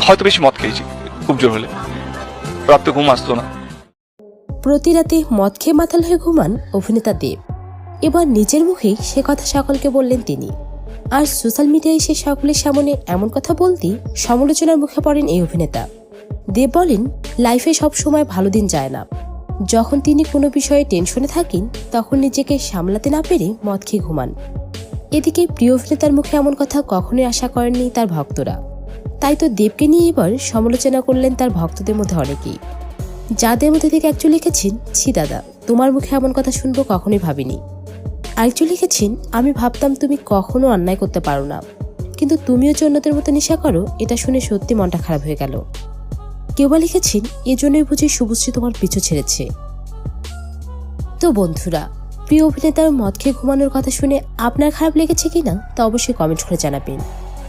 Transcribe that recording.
হয়তো বেশি মদ খেয়েছি, খুব জোর হলে। রাত্রে ঘুম আসতো না। প্রতি রাতে মদ খেয়ে মাতাল হয়ে ঘুমান অভিনেতা দেব। এবার নিজের মুখেই সে কথা সকলকে বললেন তিনি। আর সোশ্যাল মিডিয়ায় সে সকলের সামনে এমন কথা বলতেই সমালোচনার মুখে পড়েন এই অভিনেতা। দেব বলেন লাইফে সব সময় ভালো দিন যায় না। যখন তিনি কোনো বিষয়ে টেনশনে থাকেন, তখন নিজেকে সামলাতে না পেরে মদ খেয়ে ঘুমান। এদিকে প্রিয় অভিনেতার মুখে এমন কথা কখনোই আশা করেননি তার ভক্তরা। তাই তো দেবকে নিয়ে এবার সমালোচনা করলেন তার ভক্তদের মধ্যে অনেকেই। যাদের মধ্যে থেকে একজন লিখেছেন, ছি দাদা, তোমার মুখে এমন কথা শুনব কখনোই ভাবিনি। আরেকজন লিখেছেন, আমি ভাবতাম তুমি কখনো অন্যায় করতে পারো না। কিন্তু তুমিও অন্যদের মতো নেশা করো, এটা শুনে সত্যি মনটা খারাপ হয়ে গেল। কেউ বা লিখেছেন, এজন্যই বুঝি শুভশ্রী তোমার পিছু ছেড়েছে। তো বন্ধুরা, প্রিয় অভিনেতার মদ খেয়ে ঘুমানোর কথা শুনে আপনার খারাপ লেগেছে কিনা তা অবশ্যই কমেন্ট করে জানাবেন।